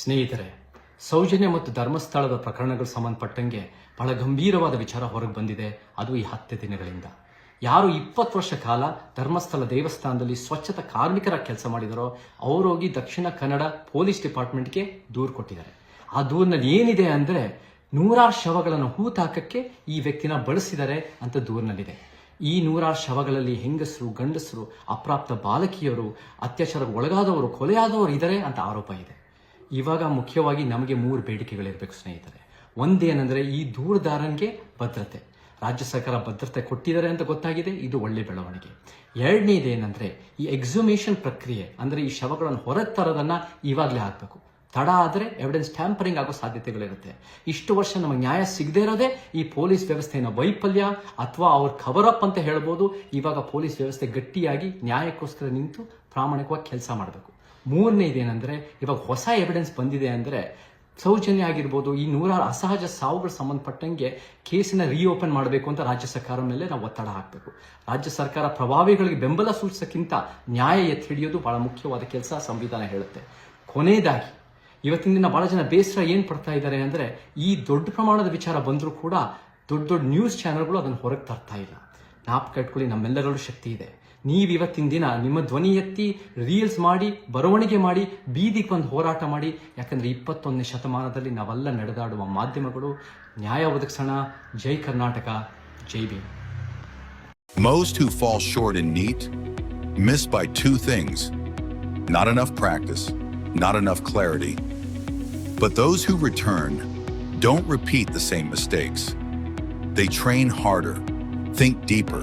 ಸ್ನೇಹಿತರೆ, ಸೌಜನ್ಯ ಮತ್ತು ಧರ್ಮಸ್ಥಳದ ಪ್ರಕರಣಗಳು ಸಂಬಂಧಪಟ್ಟಂಗೆ ಬಹಳ ಗಂಭೀರವಾದ ವಿಚಾರ ಹೊರಗೆ ಬಂದಿದೆ. ಅದು ಈ ಹತ್ತು ದಿನಗಳಿಂದ. ಯಾರು ಇಪ್ಪತ್ತು ವರ್ಷ ಕಾಲ ಧರ್ಮಸ್ಥಳ ದೇವಸ್ಥಾನದಲ್ಲಿ ಸ್ವಚ್ಛತಾ ಕಾರ್ಮಿಕರ ಕೆಲಸ ಮಾಡಿದರೋ ಅವರೋಗಿ ದಕ್ಷಿಣ ಕನ್ನಡ ಪೊಲೀಸ್ ಡಿಪಾರ್ಟ್ಮೆಂಟ್ಗೆ ದೂರು ಕೊಟ್ಟಿದ್ದಾರೆ. ಆ ದೂರಿನಲ್ಲಿ ಏನಿದೆ ಅಂದರೆ, ನೂರಾರು ಶವಗಳನ್ನು ಹೂತಾಕಕ್ಕೆ ಈ ವ್ಯಕ್ತಿನ ಬಳಸಿದ್ದಾರೆ ಅಂತ ದೂರಿನಲ್ಲಿದೆ. ಈ ನೂರಾರು ಶವಗಳಲ್ಲಿ ಹೆಂಗಸರು, ಗಂಡಸರು, ಅಪ್ರಾಪ್ತ ಬಾಲಕಿಯರು, ಅತ್ಯಾಚಾರಕ್ಕೆ ಒಳಗಾದವರು, ಕೊಲೆಯಾದವರು ಇದ್ದಾರೆ ಅಂತ ಆರೋಪ ಇದೆ. ಇವಾಗ ಮುಖ್ಯವಾಗಿ ನಮಗೆ ಮೂರು ಬೇಡಿಕೆಗಳಿರಬೇಕು ಸ್ನೇಹಿತರೆ. ಒಂದೇನೆಂದರೆ ಈ ದೂರದಾರನಿಗೆ ಭದ್ರತೆ. ರಾಜ್ಯ ಸರ್ಕಾರ ಭದ್ರತೆ ಕೊಟ್ಟಿದ್ದಾರೆ ಅಂತ ಗೊತ್ತಾಗಿದೆ, ಇದು ಒಳ್ಳೆ ಬೆಳವಣಿಗೆ. ಎರಡನೇದು ಏನಂದ್ರೆ ಈ ಎಕ್ಸುಮೇಷನ್ ಪ್ರಕ್ರಿಯೆ, ಅಂದರೆ ಈ ಶವಗಳನ್ನು ಹೊರಗೆ ತರೋದನ್ನು ಇವಾಗಲೇ ಹಾಕಬೇಕು. ತಡ ಆದರೆ ಎವಿಡೆನ್ಸ್ ಟ್ಯಾಂಪರಿಂಗ್ ಆಗೋ ಸಾಧ್ಯತೆಗಳಿರುತ್ತೆ. ಇಷ್ಟು ವರ್ಷ ನಮಗೆ ನ್ಯಾಯ ಸಿಗದೇ ಇರೋದೇ ಈ ಪೊಲೀಸ್ ವ್ಯವಸ್ಥೆಯ ವೈಫಲ್ಯ ಅಥವಾ ಅವ್ರ ಅಪ್ ಅಂತ ಹೇಳ್ಬೋದು. ಇವಾಗ ಪೊಲೀಸ್ ವ್ಯವಸ್ಥೆ ಗಟ್ಟಿಯಾಗಿ ನ್ಯಾಯಕ್ಕೋಸ್ಕರ ನಿಂತು ಪ್ರಾಮಾಣಿಕವಾಗಿ ಕೆಲಸ ಮಾಡಬೇಕು. ಮೂರನೇದೇನೆಂದ್ರೆ ಇವಾಗ ಹೊಸ ಎವಿಡೆನ್ಸ್ ಬಂದಿದೆ ಅಂದ್ರೆ ಸೌಜನ್ಯ ಆಗಿರ್ಬೋದು, ಈ ನೂರಾರು ಅಸಹಜ ಸಾವುಗಳು ಸಂಬಂಧಪಟ್ಟಂಗೆ ಕೇಸನ್ನ ರೀಓಪನ್ ಮಾಡಬೇಕು ಅಂತ ರಾಜ್ಯ ಸರ್ಕಾರ ಮೇಲೆ ನಾವು ಒತ್ತಡ ಹಾಕಬೇಕು. ರಾಜ್ಯ ಸರ್ಕಾರ ಪ್ರಭಾವಿಗಳಿಗೆ ಬೆಂಬಲ ಸೂಚಿಸೋಕ್ಕಿಂತ ನ್ಯಾಯ ಎತ್ತಿ ಹಿಡಿಯೋದು ಬಹಳ ಮುಖ್ಯವಾದ ಕೆಲಸ ಸಂವಿಧಾನ ಹೇಳುತ್ತೆ. ಕೊನೆಯದಾಗಿ, ಇವತ್ತಿನ ದಿನ ಬಹಳ ಜನ ಬೇಸರ ಏನು ಪಡ್ತಾ ಇದ್ದಾರೆ ಅಂದ್ರೆ, ಈ ದೊಡ್ಡ ಪ್ರಮಾಣದ ವಿಚಾರ ಬಂದರೂ ಕೂಡ ದೊಡ್ಡ ದೊಡ್ಡ ನ್ಯೂಸ್ ಚಾನೆಲ್ಗಳು ಅದನ್ನು ಹೊರಗೆ ತರ್ತಾ ಇಲ್ಲ. ನಾಪ್ ಕಟ್ಕೊಳ್ಳಿ, ನಮ್ಮೆಲ್ಲರಲ್ಲೂ ಶಕ್ತಿ ಇದೆ. ನೀವು ಇವತ್ತಿನ ದಿನ ನಿಮ್ಮ ಧ್ವನಿ ಎತ್ತಿ ರೀಲ್ಸ್ ಮಾಡಿ ಬರವಣಿಗೆ ಮಾಡಿ ಬೀದಿಗೆ ಬಂದು ಹೋರಾಟ ಮಾಡಿ ಯಾಕಂದ್ರೆ ಇಪ್ಪತ್ತೊಂದನೇ ಶತಮಾನದಲ್ಲಿ ನಾವೆಲ್ಲ ನಡೆದಾಡುವ ಮಾಧ್ಯಮಗಳು ನ್ಯಾಯ ಒದಗಿಸೋಣ ಜೈ ಕರ್ನಾಟಕ ಜೈ ಬಿ Most who fall short in NEAT miss by two things not enough practice, not enough clarity. But those who return don't repeat the same mistakes. They train harder, think deeper,